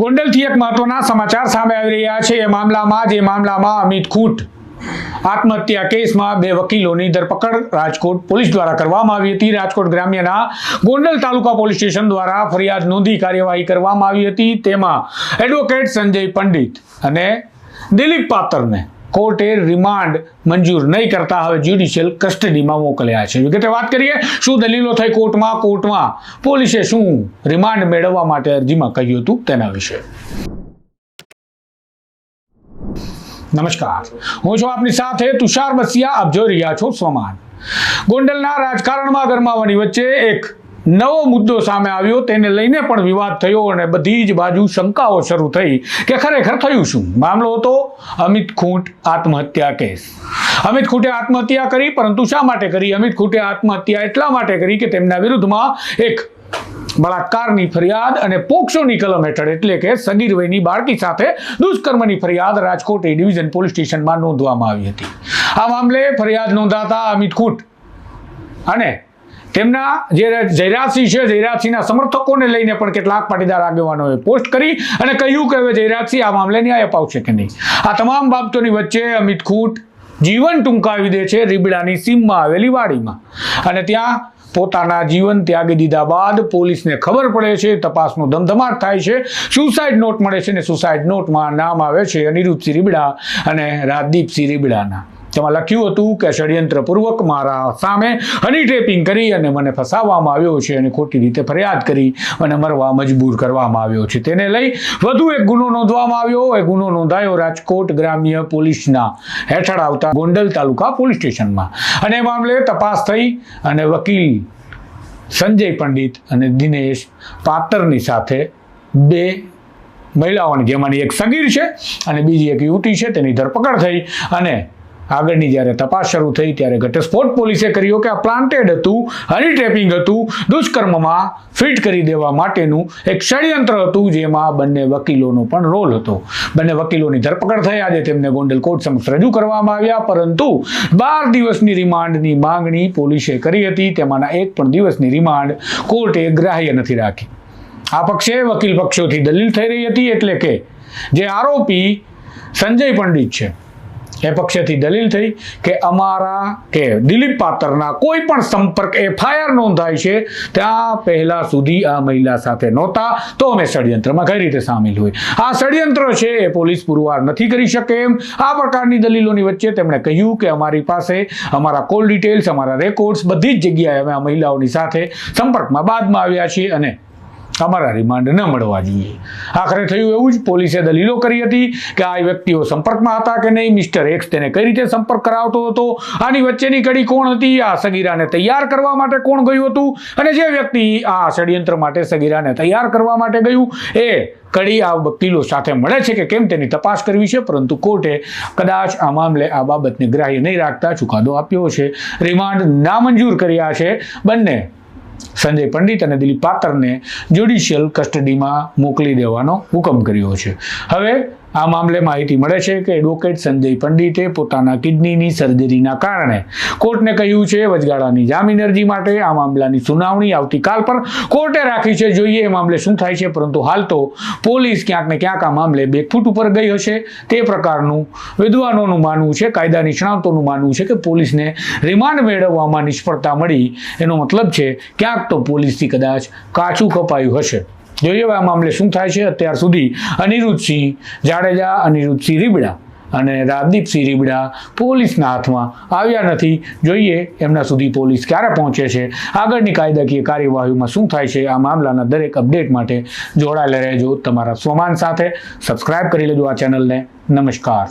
ગોંડલથી એક મહત્વના સમાચાર સામે આવી રહ્યા છે. એ મામલામાં જે મામલામાં અમિત ખૂટ આત્મહત્યા કેસમાં બે વકીલોની ધરપકડ રાજકોટ પોલીસ દ્વારા કરવામાં આવી હતી. રાજકોટ ગ્રામ્યના ગોંડલ તાલુકા પોલીસ સ્ટેશન દ્વારા ફરિયાદ નોંધી કાર્યવાહી કરવામાં આવી હતી. તેમાં એડવોકેટ સંજય પંડિત અને દિલીપ પાતરને કોર્ટે રિમાન્ડ મંજૂર નહીં કરતા હવે જ્યુડિશિયલ કસ્ટડીમાં મોકલ્યા છે. વિગતે વાત કરીએ, શું દલીલો થઈ કોર્ટમાં? કોર્ટમાં પોલીસે શું રિમાન્ડ મેળવવા માટે અરજીમાં કહ્યું હતું તેના વિશે. નમસ્કાર. હું છું આપની સાથે તુષાર બસિયા. આપ જોઈ રહ્યા છો સ્વમાન. ગોંડલના રાજકારણમાં ગરમાવાની વચ્ચે એક નવો મુદ્દો સામે આવ્યો, તેને લઈને પણ વિવાદ થયો અને બધી જ બાજુ શંકાઓ શરૂ થઈ કે ખરેખર થયું શું? મામલો હતો અમિત ખૂંટ આત્મહત્યા કેસ. અમિત ખૂંટે આત્મહત્યા કરી, પરંતુ શા માટે કરી? અમિત ખૂંટે આત્મહત્યા એટલા માટે કરી કે તેમના વિરુદ્ધમાં એક બળાત્કારની ફરિયાદ અને પોક્સોની કલમ હેઠળ, એટલે કે સગીર વયની બાળકી સાથે દુષ્કર્મની ફરિયાદ રાજકોટ એ ડિવિઝન પોલીસ સ્ટેશનમાં નોંધવામાં આવી હતી. આ મામલે ફરિયાદ નોંધાતા અમિત ખૂટ અને તેમના જે જયરાજસિંહ છે, જયરાજસિંહના સમર્થકોને લઈને પણ કેટલાક પાટીદાર આગેવાનોએ પોસ્ટ કરી અને કહ્યું કે હવે જયરાજસિંહ આ મામલે ન્યાય અપાવશે કે નહીં. આ તમામ બાબતોની વચ્ચે અમિત ખૂટ જીવન ટૂંકાવી દે છે રીબડાની સીમમાં આવેલી વાડીમાં. અને ત્યાં પોતાના જીવન ત્યાગી દીધા બાદ પોલીસને ખબર પડે છે, તપાસનો ધમધમાટ થાય છે. સુસાઇડ નોટ મળે છે ને સુસાઇડ નોટમાં નામ આવે છે અનિરુદ્ધસિંહ રીબડા અને રાજદીપસિંહ રીબડાના. તેમાં લખ્યું હતું કે ષડયંત્રપૂર્વક મારા સામે હની ટેપિંગ કરી અને મને ફસાવવામાં આવ્યો છે અને ખોટી રીતે ફરિયાદ કરી અને મરવા મજબૂર કરવામાં આવ્યો છે. તેને લઈ વધુ એક ગુનો નોંધવામાં આવ્યો. એ ગુનો નોંધાયો રાજકોટ ગ્રામ્ય પોલીસના હેઠળ આવતા ગોંડલ તાલુકા પોલીસ સ્ટેશનમાં. અને મામલે તપાસ થઈ અને વકીલ સંજય પંડિત અને દિનેશ પાતરની સાથે બે મહિલાઓની, જેમાંની એક સગીર છે અને બીજી એક યુવતી છે, તેની ધરપકડ થઈ અને આગળની જ્યારે તપાસ શરૂ થઈ ત્યારે ઘટસ્ફોટ પોલીસે કર્યો કે આ પ્લાન્ટેડ હતું હની ટ્રેપિંગ હતું, દુષ્કર્મમાં ફિટ કરી દેવા માટેનું એક ષડયંત્ર હતું, જેમાં બંને વકીલોનો પણ રોલ હતો. બંને વકીલોની ધરપકડ થઈ, આજે તેમને ગોંડલ કોર્ટ સમક્ષ રજૂ કરવામાં આવ્યા, પરંતુ બાર દિવસની રિમાન્ડની માંગણી પોલીસે કરી હતી, તેમાંના એક પણ દિવસની રિમાન્ડ કોર્ટે ગ્રાહ્ય નથી રાખી. આ પક્ષે વકીલ પક્ષોથી દલીલ થઈ રહી હતી, એટલે કે જે આરોપી સંજય પંડિત છે એ પક્ષેથી દલીલ થઈ કે અમારા કે દિલીપ પાત્રના કોઈ પણ સંપર્ક એફઆઈઆર નોંધાય છે ત્યાં પહેલાં સુધી આ મહિલા સાથે નહોતા, તો અમે ષડયંત્રમાં કઈ રીતે સામેલ હોય? આ ષડયંત્ર છે એ પોલીસ પુરવાર નથી કરી શકે એમ. આ પ્રકારની દલીલોની વચ્ચે તેમણે કહ્યું કે અમારી પાસે અમારા કોલ ડિટેલ્સ, અમારા રેકોર્ડ્સ બધી જ જગ્યાએ અમે આ મહિલાઓની સાથે સંપર્કમાં બાદમાં આવ્યા છીએ અને અમારા રિમાન્ડ ન મળવા જોઈએ. આખરે થયું એવું જ પોલીસે દલીલો કરી હતી કે આ વ્યક્તિઓ સંપર્કમાં હતા કે નહીં? મિસ્ટર એક્સ તેને કઈ રીતે સંપર્ક કરાવતો હતો? આની વચ્ચેની કડી કોણ હતી? આ સગીરાને તૈયાર કરવા માટે કોણ ગયું હતું? અને જે વ્યક્તિ આ ષડયંત્ર માટે સગીરાને તૈયાર કરવા માટે ગયું, એ કડી આ વકીલો સાથે મળે છે કે કેમ તેની તપાસ કરવી છે? પરંતુ કોર્ટે કદાચ આ મામલે આ બાબતને ગ્રાહ્ય નહીં રાખતા ચુકાદો આપ્યો છે. રિમાન્ડ નામંજૂર કર્યા છે. બંને સંજય પંડિત અને દિલીપ પાત્રને જ્યુડિશિયલ કસ્ટડીમાં મોકલી દેવાનો હુકમ કર્યો છે. હવે આ મામલે માહિતી મળે છે કે એડવોકેટ સંજય પંડિતે પોતાના કિડનીની સર્જરીના કારણે કોર્ટને કહ્યું છે, વચગાળાની જામીન અરજી માટે આ મામલાની સુનાવણી આવતીકાલ પર કોર્ટે રાખી છે. જોઈએ એ મામલે શું થાય છે, પરંતુ હાલ તો પોલીસ ક્યાંક ને ક્યાંક આ મામલે બેકફૂટ ઉપર ગઈ હશે. તે પ્રકારનું વિદ્વાનોનું માનવું છે કાયદા નિષ્ણાતોનું માનવું છે કે પોલીસને રિમાન્ડ મેળવવામાં નિષ્ફળતા મળી. એનો મતલબ છે, ક્યાંક તો પોલીસથી કદાચ કાચું કપાયું હશે. જોઈએ આ મામલે શું થાય છે અત્યાર સુધી અનિરુદ્ધસિંહ જાડેજા, અનિરુદ્ધસિંહ રીબડા અને રાજદીપસિંહ રીબડા પોલીસના હાથમાં આવ્યા નથી. જોઈએ એમના સુધી પોલીસ ક્યારે પહોંચે છે. આગળની કાયદાકીય કાર્યવાહીમાં શું થાય છે આ મામલાના દરેક અપડેટ માટે જોડાયેલા રહેજો. તમારા સ્વમાન સાથે સબસ્ક્રાઇબ કરી લેજો આ ચેનલને. નમસ્કાર.